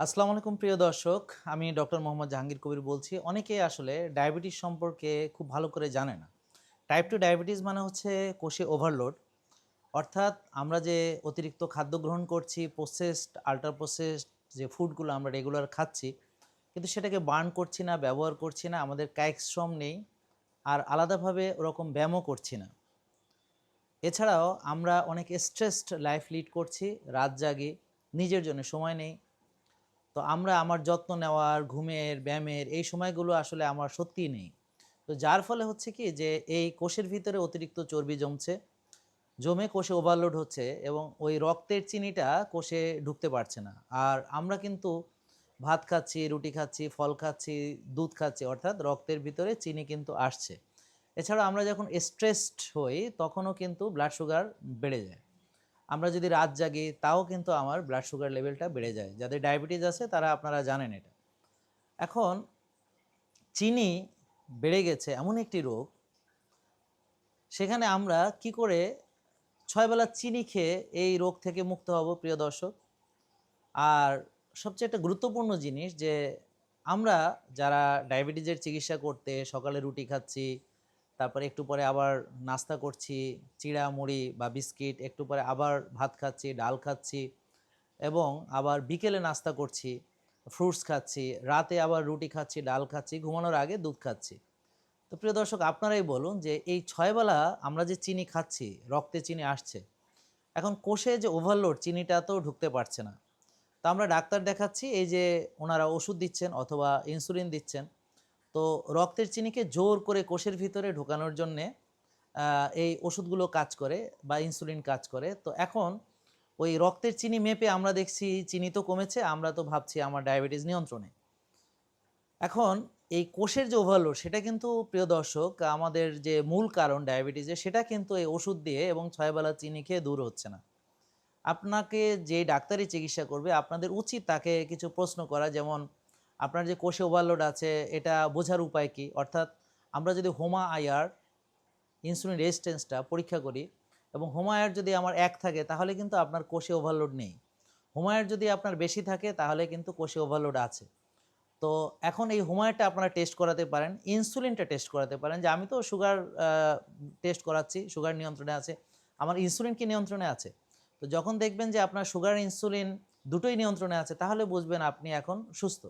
আসসালামু আলাইকুম, প্রিয় দর্শক। আমি ডক্টর মোহাম্মদ জাহাঙ্গীর কবির বলছি। অনেকেই আসলে ডায়াবেটিস সম্পর্কে খুব ভালো করে জানে না। টাইপ টু ডায়াবেটিস মানে হচ্ছে কোষে ওভারলোড অর্থাৎ আমরা যে অতিরিক্ত খাদ্য গ্রহণ করছি প্রসেসড আল্ট্রা প্রসেসড যে ফুডগুলো আমরা রেগুলার খাচ্ছি, কিন্তু সেটাকে বার্ন করছি না, ব্যবহার করছি না, আমাদের কায়িক শ্রম নেই, আর আলাদাভাবে ওরকম ব্যায়ামও করছি না। এছাড়াও আমরা অনেক স্ট্রেসড লাইফ লিড করছি, রাত জাগি, নিজের জন্য সময় নেই তো আমরা আমার যত্ন নেওয়ার, ঘুমের, ব্যায়ামের এই সময়গুলো আসলে আমার সত্যিই নেই। তো যার ফলে হচ্ছে কি যে এই কোষের ভিতরে অতিরিক্ত চর্বি জমছে, জমে কোষে ওভারলোড হচ্ছে এবং ওই রক্তের চিনিটা কোষে ঢুকতে পারছে না। আর আমরা কিন্তু ভাত খাচ্ছি, রুটি খাচ্ছি, ফল খাচ্ছি, দুধ খাচ্ছি, অর্থাৎ রক্তের ভিতরে চিনি কিন্তু আসছে। এছাড়া আমরা যখন স্ট্রেসড হই তখনও কিন্তু ব্লাড সুগার বেড়ে যায়। আমরা যদি রাত জাগি, তাও কিন্তু আমার ব্লাড সুগার লেভেলটা বেড়ে যায়। যাদের ডায়াবেটিস আছে, তারা আপনারা জানেন এটা। এখন, চিনি বেড়ে গেছে এমন একটি রোগ, সেখানে আমরা কি করে ছয়বেলা চিনি খেয়ে এই রোগ থেকে মুক্ত হব, প্রিয় দর্শক? আর সবচেয়ে একটা গুরুত্বপূর্ণ জিনিস যে, আমরা যারা ডায়াবেটিসের চিকিৎসা করতে সকালে রুটি খাচ্ছি তারপরে একটু পরে আবার নাস্তা করছি চিড়া মুড়ি বা বিস্কিট, একটু পরে আবার ভাত খাচ্ছি, ডাল খাচ্ছি এবং আবার বিকেলে নাস্তা করছি, ফ্রুটস খাচ্ছি, রাতে আবার রুটি খাচ্ছি, ডাল খাচ্ছি, ঘুমানোর আগে দুধ খাচ্ছি। তো প্রিয় দর্শক, আপনারাই বলুন যে এই ছয়বেলা আমরা যে চিনি খাচ্ছি, রক্তে চিনি আসছে, এখন কোষে যে ওভারলোড চিনিটা তো ঢুকতে পারছে না। তো আমরা ডাক্তার দেখাচ্ছি, এই যে ওনারা ওষুধ দিচ্ছেন অথবা ইনসুলিন দিচ্ছেন তো রক্তের চিনিকে জোর করে কোষের ভিতরে ঢোকানোর জন্যে এই ওষুধগুলো কাজ করে বা ইনসুলিন কাজ করে। তো এখন ওই রক্তের চিনি মেপে আমরা দেখছি চিনি তো কমেছে, আমরা তো ভাবছি আমার ডায়াবেটিস নিয়ন্ত্রণে। এখন এই কোষের যে ওভারলোড সেটা কিন্তু প্রিয় দর্শক, আমাদের যে মূল কারণ ডায়াবেটিসের সেটা কিন্তু এই ওষুধ দিয়ে এবং ছয়বেলা চিনি খেয়ে দূর হচ্ছে না। আপনাকে যে ডাক্তারি চিকিৎসা করবে, আপনাদের উচিত তাকে কিছু প্রশ্ন করা, যেমন আপনার যে কোষে ওভারলোড আছে, এটা বোঝার উপায় কি? অর্থাৎ আমরা যদি হোমা আয়ার ইনসুলিন রেজিস্ট্যান্সটা পরীক্ষা করি এবং হোমায়ার যদি আমার এক থাকে, তাহলে কিন্তু আপনার কোষে ওভারলোড নেই। হোমায়ার যদি আপনার বেশি থাকে, তাহলে কিন্তু কোষে ওভারলোড আছে। তো এখন এই হোমায়ারটা আপনারা টেস্ট করাতে পারেন ইনসুলিনটা টেস্ট করাতে পারেন। যে আমি তো সুগার টেস্ট করাচ্ছি সুগার নিয়ন্ত্রণে আছে। আমার ইনসুলিন কি নিয়ন্ত্রণে আছে? তো যখন দেখবেন যে আপনার সুগার ইনসুলিন দুটোই নিয়ন্ত্রণে আছে, তাহলে বুঝবেন আপনি এখন সুস্থ।